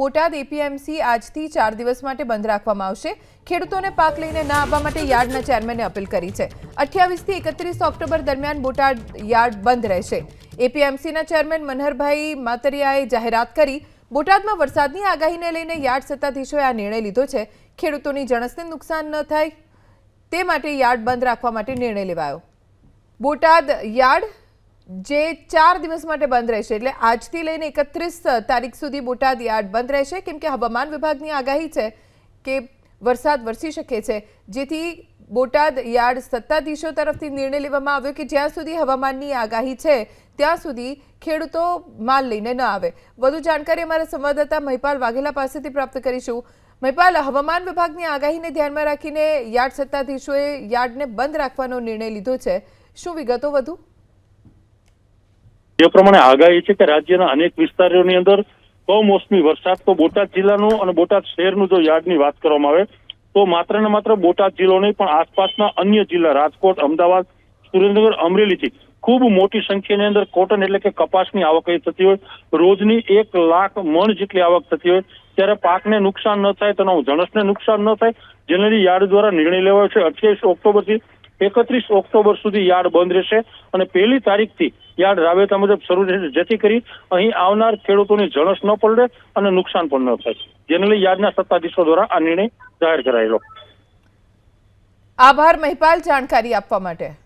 Botad APMC આજથી ચાર દિવસ માટે બંધ રાખવામાં આવશે. ખેડૂતોને પાક લઈને ના આવવા માટે યાર્ડના ચેરમેને અપીલ કરી છે. અઠ્યાવીસથી એકત્રીસ ઓક્ટોબર દરમિયાન બોટાદ યાર્ડ બંધ રહેશે. એપીએમસીના ચેરમેન મનહરભાઈ માતરિયાએ જાહેરાત કરી, બોટાદમાં વરસાદની આગાહીને લઈને યાર્ડ સત્તાધીશોએ આ નિર્ણય લીધો છે. ખેડૂતોની જણસને નુકસાન ન થાય. તે માટે યાર્ડ બંધ રાખવા માટે નિર્ણય લેવાયો. બોટાદ યાર્ડ જે ચાર દિવસ માટે બંધ રહેશે, એટલે આજથી લઈને એકત્રીસ તારીખ સુધી બોટાદ યાર્ડ બંધ રહેશે. કેમ કે હવામાન વિભાગની આગાહી છે કે વરસાદ વરસી શકે છે. જેથી બોટાદ યાર્ડ સત્તાધીશો તરફથી નિર્ણય લેવામાં આવ્યો કે જ્યાં સુધી હવામાનની આગાહી છે, ત્યાં સુધી ખેડૂતો માલ લઈને ન આવે. વધુ જાણકારી અમારા સંવાદદાતા મહિપાલ વાઘેલા પાસેથી પ્રાપ્ત કરીશું. મહિપાલ, હવામાન વિભાગની આગાહીને ધ્યાનમાં રાખીને યાર્ડ સત્તાધીશોએ યાર્ડને બંધ રાખવાનો નિર્ણય લીધો છે. શું વિગતો વધુ? જે પ્રમાણે આગાહી છે કે રાજ્યના અનેક વિસ્તારોની અંદર કમોસમી વરસાદ, તો બોટાદ જિલ્લાનું અને બોટાદ શહેરનું જો યાર્ડની વાત કરવામાં આવે, તો માત્ર ને માત્ર બોટાદ જિલ્લો નહીં, પણ આસપાસના અન્ય જિલ્લા, રાજકોટ, અમદાવાદ, સુરેન્દ્રનગર અમરેલીથી ખૂબ મોટી સંખ્યાની અંદર કોટન એટલે કે કપાસની આવક થતી હોય. રોજની એક લાખ મણ જેટલી આવક થતી હોય. ત્યારે પાકને નુકસાન ન થાય તેનો જણસને નુકસાન ન થાય. જેને યાર્ડ દ્વારા નિર્ણય લેવાયો છે. અઠ્યાવીસ ઓક્ટોબરથી એકત્રીસ ઓક્ટોબર સુધી યાર્ડ બંધ રહેશે અને પહેલી તારીખથી યાર્ડ રાબેતા મુજબ શરૂ રહેશે. જેથી કરી અહીં આવનાર ખેડૂતોની જણસ ન પડે અને નુકસાન પણ ન થાય. જેને લઈ યાર્ડના સત્તાધીશો દ્વારા આ નિર્ણય જાહેર કરાયેલો. આભાર, મહિપાલ, જાણકારી આપવા માટે.